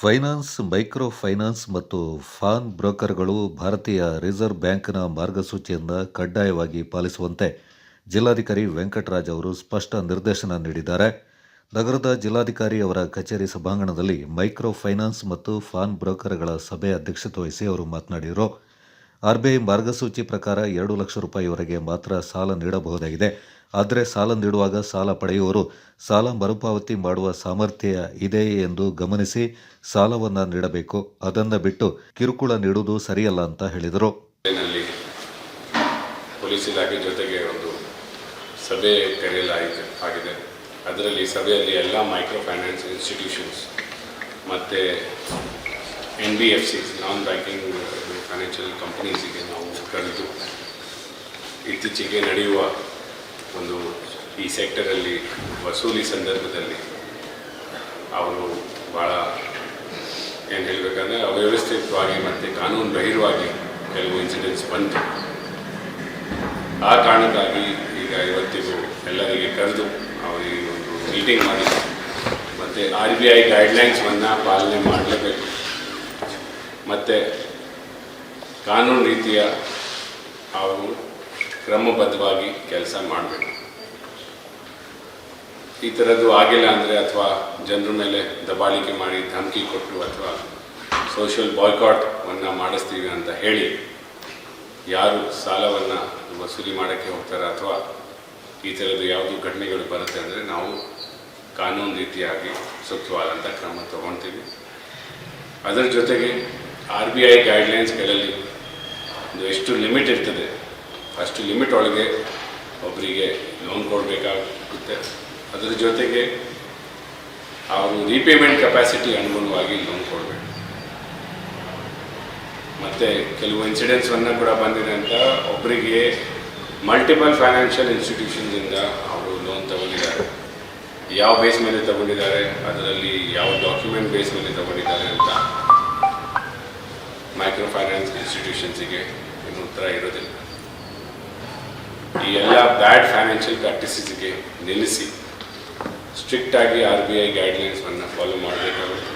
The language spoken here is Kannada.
ಫೈನಾನ್ಸ್ ಮೈಕ್ರೋ ಫೈನಾನ್ಸ್ ಮತ್ತು ಫಾನ್ ಬ್ರೋಕರ್ಗಳು ಭಾರತೀಯ ರಿಸರ್ವ್ ಬ್ಯಾಂಕ್ನ ಮಾರ್ಗಸೂಚಿಯನ್ನು ಕಡ್ಡಾಯವಾಗಿ ಪಾಲಿಸುವಂತೆ ಜಿಲ್ಲಾಧಿಕಾರಿ ವೆಂಕಟರಾಜ್ ಅವರು ಸ್ಪಷ್ಟ ನಿರ್ದೇಶನ ನೀಡಿದ್ದಾರೆ. ನಗರದ ಜಿಲ್ಲಾಧಿಕಾರಿ ಅವರ ಕಚೇರಿ ಸಭಾಂಗಣದಲ್ಲಿ ಮೈಕ್ರೋ ಫೈನಾನ್ಸ್ ಮತ್ತು ಫಾನ್ ಬ್ರೋಕರ್ಗಳ ಸಭೆ ಅಧ್ಯಕ್ಷತೆ ವಹಿಸಿ ಅವರು ಮಾತನಾಡಿದರು. ಆರ್ಬಿಐ ಮಾರ್ಗಸೂಚಿ ಪ್ರಕಾರ ಎರಡು ಲಕ್ಷ ರೂಪಾಯಿವರೆಗೆ ಮಾತ್ರ ಸಾಲ ನೀಡಬಹುದಾಗಿದೆ. ಆದರೆ ಸಾಲ ನೀಡುವಾಗ ಸಾಲ ಪಡೆಯುವವರು ಸಾಲ ಮರುಪಾವತಿ ಮಾಡುವ ಸಾಮರ್ಥ್ಯ ಇದೆಯೇ ಎಂದು ಗಮನಿಸಿ ಸಾಲವನ್ನು ನೀಡಬೇಕು. ಅದನ್ನು ಬಿಟ್ಟು ಕಿರುಕುಳ ನೀಡುವುದು ಸರಿಯಲ್ಲ ಅಂತ ಹೇಳಿದರು. ಪೊಲೀಸ್ ಇಲಾಖೆ ಜೊತೆಗೆ ಒಂದು ಸಭೆ ಕರೆಯಲಾಗಿದೆ ಆಗಿದೆ. ಅದರಲ್ಲಿ ಸಭೆಯಲ್ಲಿ ಎಲ್ಲ ಮೈಕ್ರೋ ಫೈನಾನ್ಸ್ ಇನ್ಸ್ಟಿಟ್ಯೂಷನ್ಸ್ ಮತ್ತು N B F Cs non banking financial ಕಂಪ್ನೀಸಿಗೆ ನಾವು ಕರೆದು ಇತ್ತೀಚೆಗೆ ನಡೆಯುವ ಒಂದು ಈ ಸೆಕ್ಟರಲ್ಲಿ ವಸೂಲಿ ಸಂದರ್ಭದಲ್ಲಿ ಅವರು ಭಾಳ ಏನು ಹೇಳಬೇಕಂದ್ರೆ ಅವ್ಯವಸ್ಥಿತವಾಗಿ ಮತ್ತು ಕಾನೂನು ಬಹಿರವಾಗಿ ಕೆಲವು ಇನ್ಸಿಡೆಂಟ್ಸ್ ಬಂತು. ಆ ಕಾರಣಕ್ಕಾಗಿ ಈಗ ಇವತ್ತಿಗೂ ಎಲ್ಲರಿಗೆ ಕರೆದು ಅವರಿಗೆ ಒಂದು ಮೀಟಿಂಗ್ ಮಾಡಿ, ಮತ್ತು ಆರ್ ಬಿ ಐ ಗೈಡ್ಲೈನ್ಸ್ವನ್ನು ಪಾಲನೆ ಮಾಡಲೇಬೇಕು. ಮತ್ತು ಕಾನೂನು ರೀತಿಯ ಅವರು ಕ್ರಮಬದ್ಧವಾಗಿ ಕೆಲಸ ಮಾಡಬೇಕು. ಈ ಥರದ್ದು ಆಗಿಲ್ಲ ಅಂದರೆ ಅಥವಾ ಜನರ ಮೇಲೆ ದಬಾಳಿಕೆ ಮಾಡಿ ಧಮಕಿ ಕೊಟ್ಟು ಅಥವಾ ಸೋಷಿಯಲ್ ಬಾಯ್ಕಾಟನ್ನು ಮಾಡಿಸ್ತೀವಿ ಅಂತ ಹೇಳಿ ಯಾರು ಸಾಲವನ್ನು ವಸೂಲಿ ಮಾಡೋಕ್ಕೆ ಹೋಗ್ತಾರೆ ಅಥವಾ ಈ ಥರದ್ದು ಯಾವುದು ಘಟನೆಗಳು ಬರುತ್ತೆ ಅಂದರೆ ನಾವು ಕಾನೂನು ರೀತಿಯಾಗಿ ಸೂಕ್ತವಾದಂಥ ಕ್ರಮ ತಗೊಳ್ತೀವಿ ಅದರ ಜೊತೆಗೆ ಆರ್ ಬಿ ಐ ಗೈಡ್ಲೈನ್ಸ್ಗಳಲ್ಲಿ ಒಂದು ಎಷ್ಟು ಲಿಮಿಟ್ ಇರ್ತದೆ, ಅಷ್ಟು ಲಿಮಿಟ್ ಒಳಗೆ ಒಬ್ಬರಿಗೆ ಲೋನ್ ಕೊಡಬೇಕಾಗುತ್ತೆ. ಅದರ ಜೊತೆಗೆ ಅವರು ರೀಪೇಮೆಂಟ್ ಕೆಪಾಸಿಟಿ ಅನುಗುಣವಾಗಿ ಲೋನ್ ಕೊಡಬೇಕು. ಮತ್ತು ಕೆಲವು ಇನ್ಸಿಡೆಂಟ್ಸನ್ನು ಕೂಡ ಬಂದಿದೆ ಅಂತ ಒಬ್ಬರಿಗೆ ಮಲ್ಟಿಪಲ್ ಫೈನಾನ್ಷಿಯಲ್ ಇನ್ಸ್ಟಿಟ್ಯೂಷನ್ಸಿಂದ ಅವರು ಲೋನ್ ತಗೊಂಡಿದ್ದಾರೆ. ಯಾವ ಬೇಸ್ ಮೇಲೆ ತಗೊಂಡಿದ್ದಾರೆ, ಅದರಲ್ಲಿ ಯಾವ ಡಾಕ್ಯುಮೆಂಟ್ ಬೇಸ್ ಮೇಲೆ ತಗೊಂಡಿದ್ದಾರೆ ಅಂತ ಮೈಕ್ರೋ ಫೈನಾನ್ಸ್ ಇನ್ಸ್ಟಿಟ್ಯೂಷನ್ಸಿಗೆ ಇನ್ನು ಉತ್ತರ ಇರೋದಿಲ್ಲ. ಈ ಎಲ್ಲ ಬ್ಯಾಡ್ ಫೈನಾನ್ಷಿಯಲ್ ಪ್ರಾಕ್ಟೀಸಸ್ಗೆ ನಿಲ್ಲಿಸಿ, ಸ್ಟ್ರಿಕ್ಟಾಗಿ ಆರ್ ಬಿ ಐ ಗೈಡ್ಲೈನ್ಸನ್ನು ಫಾಲೋ ಮಾಡಬೇಕಾಗುತ್ತೆ.